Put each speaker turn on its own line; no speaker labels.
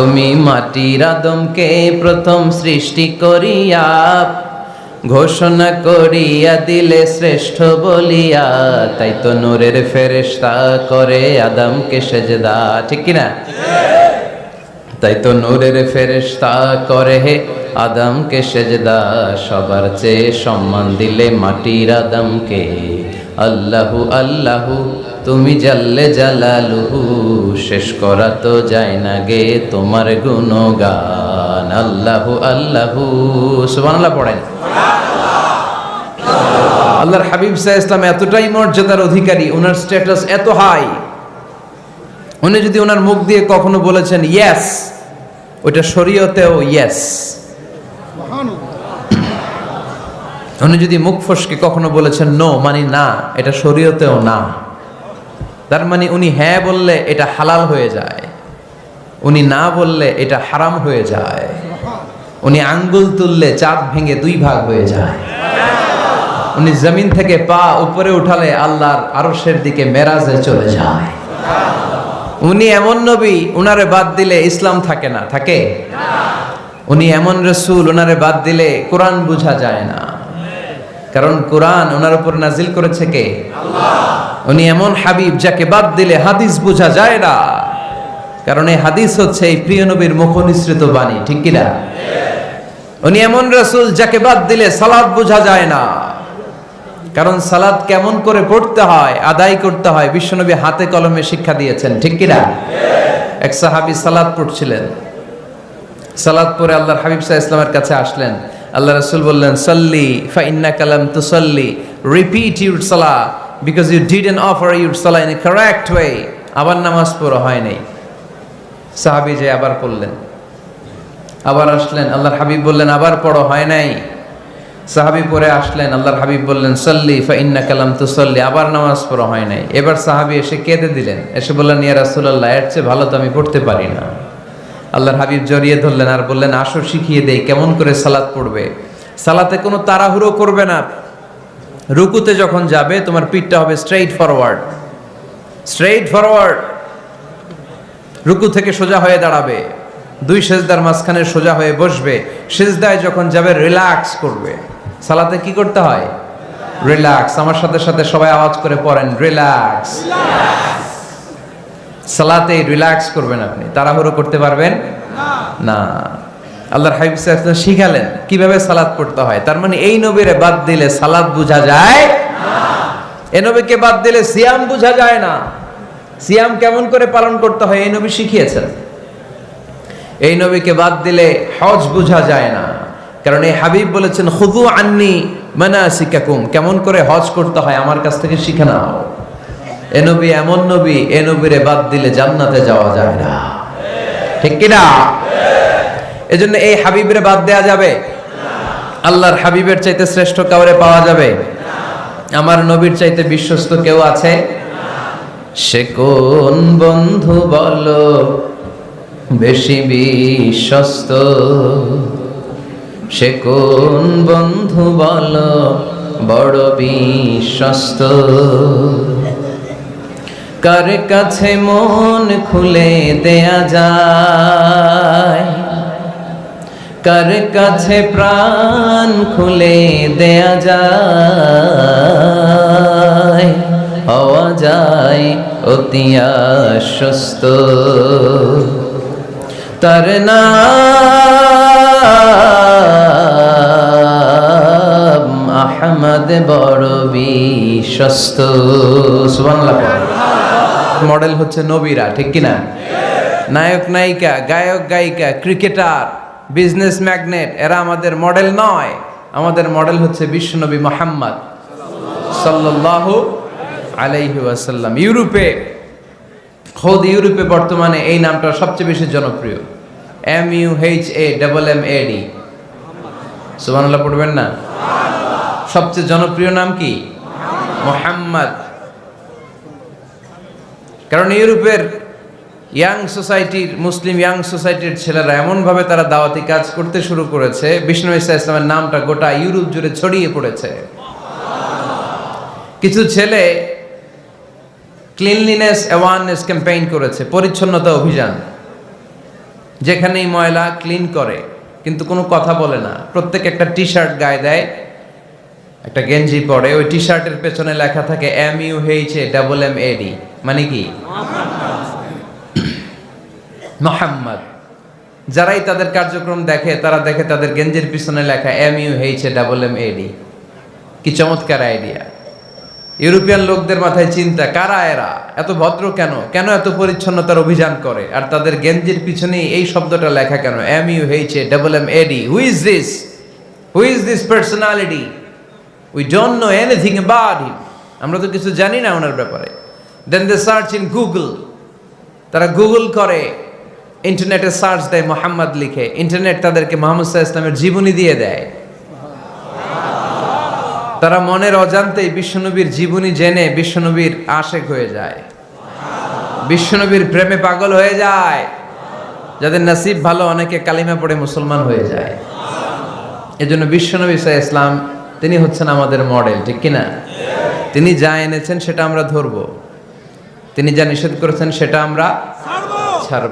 তুমি মাটির আদমকে প্রথম সৃষ্টি করিয়া, ঘোষণা করিয়া দিলে শ্রেষ্ঠ বলিয়া, তাই তো নূরের ফেরেশতা করে আদমকে সেজদা, ঠিক কিনা? তাই তো নূরের ফেরেশতা করে হে আদমকে সেজদা, সবার চেয়ে সম্মান দিলে মাটির আদমকে আল্লাহু আল্লাহু তুমি জাল্লে জালালুহু, শেষ করা তো যায় না গে তোমার গুণগান। আল্লাহু আল্লাহু, সুবহানাল্লাহ পড়েন। আল্লাহর হাবিব সাহ ইসলাম এতটাই মর্যাদার অধিকারী, ওনার স্ট্যাটাস এত হাই উনি যদি ওনার মুখ দিয়ে কখনো বলেছেন ইয়েস ওইটা শরীয়তেও ইয়েস উনি যদি মুখ ফসকে কখনো বলেছেন নো মানে না, এটা শরীয়তেও না। তার মানে উনি হ্যাঁ বললে এটা হালাল হয়ে যায়, উনি না বললে এটা হারাম হয়ে যায়। উনি আঙ্গুল তুললে চাঁদ ভেঙে দুই ভাগ হয়ে যায়। উনি জমিন থেকে পা উপরে উঠালে আল্লাহর আরশের দিকে মেরাজে চলে যায়। উনি এমন নবী, উনারে বাদ দিলে ইসলাম থাকে না, থাকে? উনি এমন রসুল ওনারে বাদ দিলে কোরআন বুঝা যায় না। কারণ কোরআন ওনার উপর নাজিল করেছে কে? উনি এমন হাবিব যাকে বাদ দিলে হাদিস বোঝা যায় না। কারণ এই হাদিস হচ্ছে এই প্রিয় নবীর মুখ নিঃসৃত বাণী, ঠিক কিনা উনি এমন রসুল যাকে বাদ দিলে সালাদ বোঝা যায় না। কারণ সালাদ কেমন করে পড়তে হয়, আদায় করতে হয়, বিশ্বনবী হাতে কলমে শিক্ষা দিয়েছেন, ঠিক কিনা এক সাহাবি সালাদ পড়ছিলেন। সালাদ পরে আল্লাহর হাবিব সাহা ইসলামের কাছে আসলেন। আল্লাহ রসুল বললেন, সল্লি ফা ইন্না কালাম তু সল্লি রিপিট ইউর সালা because you did an offer your সালা ইন কারেক্ট ওয়ে আবার নামাজ পড়া হয় নাই। সাহাবি যে আবার পড়লেন। আবার আসলেন, আল্লাহর হাবিব বললেন, আবার পড়ো হয় নাই। সাহাবি পরে আসলেন, আল্লাহর হাবিব বললেন, সল্লি ফা ইন্না কালাম তু সল্লি আবার নামাজ পড়া হয় নাই। এবার সাহাবি এসে কেঁদে দিলেন। এসে বললেন, ইয়া রাসূলুল্লাহ, এর চেয়ে ভালো তো আমি পড়তে পারি না। আল্লাহর হাবিব জড়িয়ে ধরলেন আর বললেন, আসো, শিখিয়ে দেই, কেমন করে সালাত পড়বে? সালাতে কোনো তাড়াহুড়ো করবে না। রুকুতে যখন যাবে, তোমার পিঠটা হবে স্ট্রেইট ফরওয়ার্ড স্ট্রেইট ফরওয়ার্ড রুকু থেকে সোজা হয়ে দাঁড়াবে। দুই সেজদার মাঝখানে সোজা হয়ে বসবে। সেজদায় যখন যাবে রিল্যাক্স করবে। সালাতে কি করতে হয়? রিল্যাক্স আমার সাথে সাথে সবাই আওয়াজ করে পড়েন রিল্যাক্স সালাতে রিল্যাক্স করবেন আপনি। তাড়াহুড়ো করতে পারবেন? না। আল্লাহর হাবিব সাহেব শিখালেন কীভাবে সালাদ পড়তে হয়। তার মানে এই নবীরে বাদ দিলে সালাদ বোঝা যায় এ নবীকে বাদ দিলে সিয়াম বোঝা যায় না। সিয়াম কেমন করে পালন করতে হয় এই নবী শিখিয়েছেন। এই নবীকে বাদ দিলে হজ বোঝা যায় না। কারণ এই হাবিব বলেছেন খুদু আন্নি মানাসিকাকুম। কেমন করে হজ করতে হয় আমার কাছ থেকে শিখে নাও। এ নবী এমন নবী, এ নবীরে বাদ দিলে জান্নাতে যাওয়া যায় না। ঠিক কিনা? এজন্য এই হাবিবরে বাদ দেয়া যাবে? আল্লাহর হাবিবের চাইতে শ্রেষ্ঠ কাউরে পাওয়া যাবে? আমার নবীর চাইতে বিশ্বস্ত কেউ আছে? সে কোন বন্ধু বলো, বেশি বিশ্বস্ত? সে কোন বন্ধু বলো, বড় বিশ্বস্ত? কার কাছে মন খুলে দেয়া যায়? কার কাছে প্রাণ খুলে দেয়া যায়? হওয়া যায় অতি আশ্বস্ত। তার নাম আহমদ বড় বিশ্বস্ত। সুবহানাল্লাহ। মডেল হচ্ছে নবীরা, ঠিক কিনা? নায়ক, নায়িকা, গায়ক, গায়িকা, ক্রিকেটার বিজনেস ম্যাগনেট এরা আমাদের মডেল নয়। আমাদের মডেল হচ্ছে বিশ্বনবী মোহাম্মদ সাল্লাল্লাহু আলাইহি ইউরোপে, খোদ ইউরোপে বর্তমানে এই নামটা সবচেয়ে বেশি জনপ্রিয়। M U H A double M A D সুবহানাল্লাহ, পড়বেন না? সবচেয়ে জনপ্রিয় নাম কি? মোহাম্মদ। কারণ ইউরোপের ইয়াং সোসাইটির, মুসলিম ইয়াং সোসাইটির ছেলেরা এমনভাবে তারা দাওয়াতি কাজ করতে শুরু করেছে, বিষ্ণু ইসা ইসলামের নামটা গোটা ইউরোপ জুড়ে ছড়িয়ে পড়েছে। কিছু ছেলে ক্লিনলিনেস অ্যাওয়ারনেস ক্যাম্পেইন করেছে, পরিচ্ছন্নতা অভিযান, যেখানেই ময়লা ক্লিন করে, কিন্তু কোনো কথা বলে না। প্রত্যেক একটা টি শার্ট গায়ে দেয়, একটা গেঞ্জি পরে, ওই টি শার্টের পেছনে লেখা থাকে M U H A double M A D মানে কি? মোহাম্মদ। যারাই তাদের কার্যক্রম দেখে, তারা দেখে তাদের গেঞ্জের পিছনে লেখা M U H A double M A D কি চমৎকার আইডিয়া ইউরোপিয়ান লোকদের মাথায় চিন্তা, কারা এরা? এত ভদ্র কেন? কেন এত পরিচ্ছন্নতার অভিযান করে? আর তাদের গেঞ্জির পিছনেই এই শব্দটা লেখা কেন? M U H A double M A D who is this who is this personality we don't know anything about him আমরা তো কিছু জানি না ওনার ব্যাপারে। Then they search in Google তারা গুগল করে ইন্টারনেটে সার্চ দেয় মোহাম্মদ লিখে। ইন্টারনেট তাদেরকে মোহাম্মদ ইসলামের জীবনী দিয়ে দেয়। তারা মনের অজান্তেই বিশ্বনবীর জীবনী জেনে বিশ্বনবীর আশেক হয়ে যায়। বিশ্বনবীর প্রেমে পাগল হয়ে যায়। যাদের নসিব ভালো, অনেকে কালিমা পড়ে মুসলমান হয়ে যায়। এজন্য বিশ্বনবী সাহা ইসলাম তিনি হচ্ছেন আমাদের মডেল ঠিক কিনা? তিনি যা এনেছেন সেটা আমরা ধরবো। তিনি যা নিষেধ করেছেন সেটা আমরা ছাড়ব।